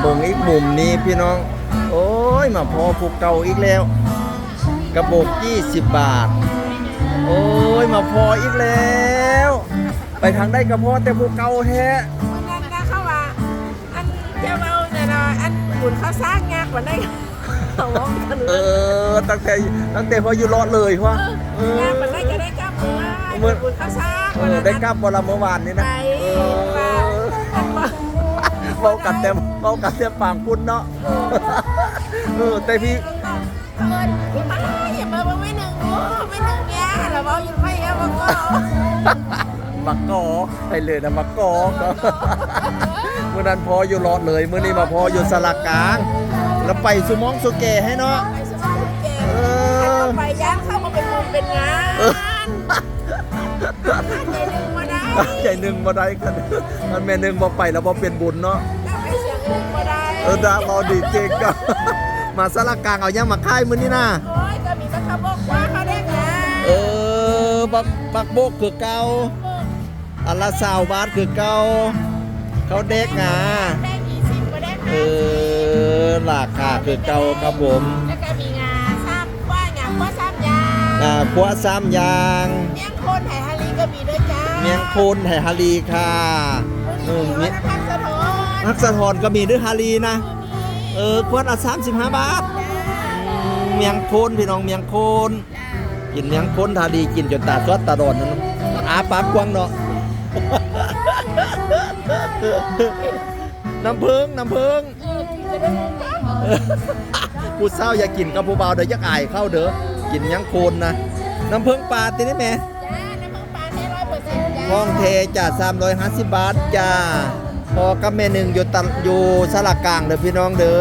เบิ่งอีกมุมนี้พี่น้อง โอ้ยมาพอภูเก่าอีกแล้ว กระบอก20 บาท โอ้ยมาพออีกแล้ว ไปทางได้กระเพาะแต่ภูเก่าแท้วันนั้นนะเขาว่าอันเจ้าเอาเนี่ยนะอันบุญเขาสร้างงานกว่าได้เขาบอกกันเอเลยอตั้งแต่ตั้งแต่พออยู่รอดเลยว่าเอองานมันได้ก็ได้กลับเมื่อบุญเขาสร้างเออได้กลับวันละเมื่อวานนี้ไปนะเอว่าอ เบากัดเต็มเบากัดเต็มปากพุ่นเนาะเออแต่พี่เอิญพี่มาอย่ามาบอกไม่หนึ่งโอ้ไม่หนึ่งเนี่ยเราบอกอยู่ไม่เอาบอกก็มักกอไปเลยนะมักกอก็เมื่อนั้นพออยู่รอดเลยเมื่อนี้มาพออยู่สลักกลาง แล้วไปสุมองสุเกให้เนาะไปสมองเก่งเออไปย่างเข้ามาเป็นบุญเป็นงานเออใจหนึ่งมา ได้ใจหนึ่งบ่ได้กันมันแม่หนึ่งบ่ไปแล้วบ่เป็นบุญเนาะถ้าไปเสียงหนึ่งมาได้เออดาเราดีเก่งก็มาสลักกลางเอายังมาค่ายมื้อนี้นะโอ้ยก็มีตะขบอกว่าเขาได้ไงเออบักบักโบกคือเก่าอันละสาวบาทคือเก่าเขาเด็กงาได้ยี่สิบก็ได้เอห้าอราคาคือเก่าครับผมแล้วก็มีงาซ้ำว่าหยางว่าซ้ำยางอ่าขัวซ้ำยางเมียงโคนไหฮารีก็มีด้วยจ้า เมียงโคนไหฮารีค่ะเออมีเมีวัยฒนธรรมสะท้อนนักสะทอนก็มีด้วยฮารีนะ เออขวดละ35บาทอืมเมียงโคนพี่น้องเมียงโคนกินเมียงโคนทาดีกินจนตาสวดตาโดนนั่นอาปากกว้างเนาะ น้ำผึ้งน้ำผึ้งเออกินจะได้รู้กันผู้เศร้าอย่ากินกับผู้เบาเดี๋ยวยักอายเข้าเด้อ กินยังโคนนะ น้ำผึ้งปลาตินี่แม่จ้า ห้องเทจ้า350 บาทจ้าพอกับแม่หนึ่งอยู่ตันอยู่สลักกลางเด้อพี่น้องเด้อ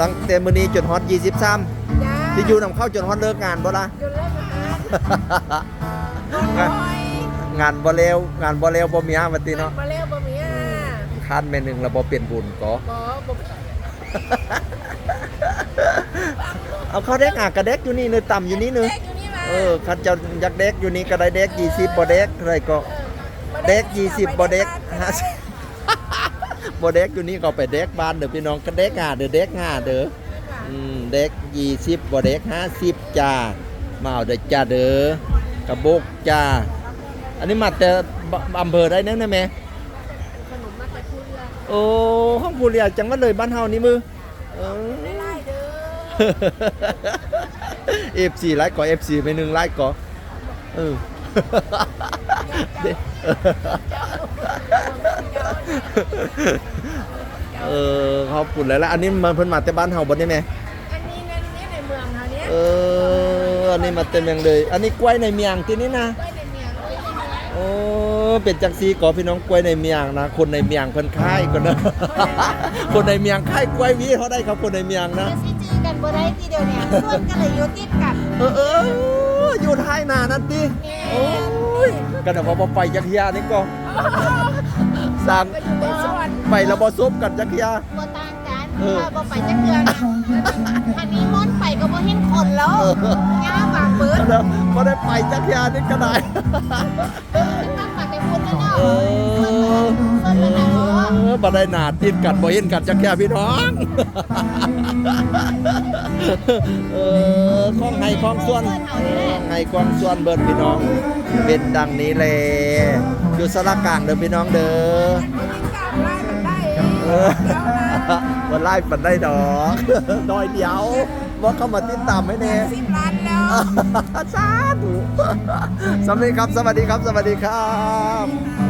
ตั้งแต่มื้อนี้จนฮอต23จ้าที่อยู่นำเข้าจนฮอตเลิกงานบ่ล่ะจนเลิกอาหารน้อยงานบ่แล้วงานบ่แล้วบ่มีอาบัดนี้เนาะมาแล้วบ่มีอะคันแม่หนึ่งแล้วบ่เป็นบุญก็บ่บ่เอาเข้าเด็กอะกระเด็กอยู่นี่เนึต่ำอยู่นี่เนึเด็กอยู่นี่มาเออคันเจ้าอยากเด็กอยู่นี่ก็ได้เด็ก20บ่เด็กเท่าไหร่ก็ เด็ก20บ่เด็ก50บ่เด็กอยู่นี่ก็ไปเด็กบ้านเด้อพี่น้องก็เด็กอะเด้อเด็กอะเด้ออืมเด็ก20บ่เด็ก50จ้ามาเอาเด้อจ้าเด้อกระบอกจ้าอันนี้มาแต่อำเภอได้นั่นนะแม่ขนมโอ้ห้องผู้เรียจังว่าเลยบ้านเฮานี่มือเอได้ไล่เด้ออฟซีไลค์ก่อเอฟซีไปหนึ่งไลค์ก่อเออ เออขอบคุณแล้วละอันนี้มันเพิ่นมาแต่บ้านเฮาบ่ได้ไหมอันนี้นั่นนี่ในเมืองเขาเนี้ยเอออันนี้มาเต็มเมืองเลย อันนี้กล้วยในเมียงที่นี่นะไว้ในเมืองไว้ในเมืองโอ้เป็นจังซีก่อพี่น้องกล้วยในเมียงนะ คนในเมียงเพิ่นค่ายก่อนนะคนในเมียงค่ายกล้วยหวีเขาได้ครับคนในเมียงนะจะซีจีกันบ่ได้ทีเดียวเนี่ยส่วนกันเลยอยู่ติดกัน เออเอออยู่ท้ายนานั่นติโอ้ ยกันเดี๋ยวพอไปจักรยานนี่ก็สร้างก็อยู่ในสวนไปแล้วบ่ซบกันจักรยานบ่ต่างกันเออ ถ้าบ่ไปจักเดือนอะอันนี้ม่อนไปก็บ่เห็นคนแล้วเออย่าบางเบิดแล้วบ่ได้ไปจักรยานนี่ก็ได้นั่งมาแต่พูดแล้วเนาะเออ ส่วนมันน่ะเนาะเออบ่ได้หนาติดกันบ่เห็นกันจักรยานพี่น้อง เออของให้ของส่วนของให้ของส่วนเบิดพี่น้อง เป็นดังนี้แลอยู่สระกลางเด้อพี่น้องเด้อเออวันไล่ปันได้ดอกดอยเดียวว่าเข้ามาติดตามให้แน่สิบล้านแล้วสาธุสวัสดีครับ สวัสดีครับ สวัสดีครับ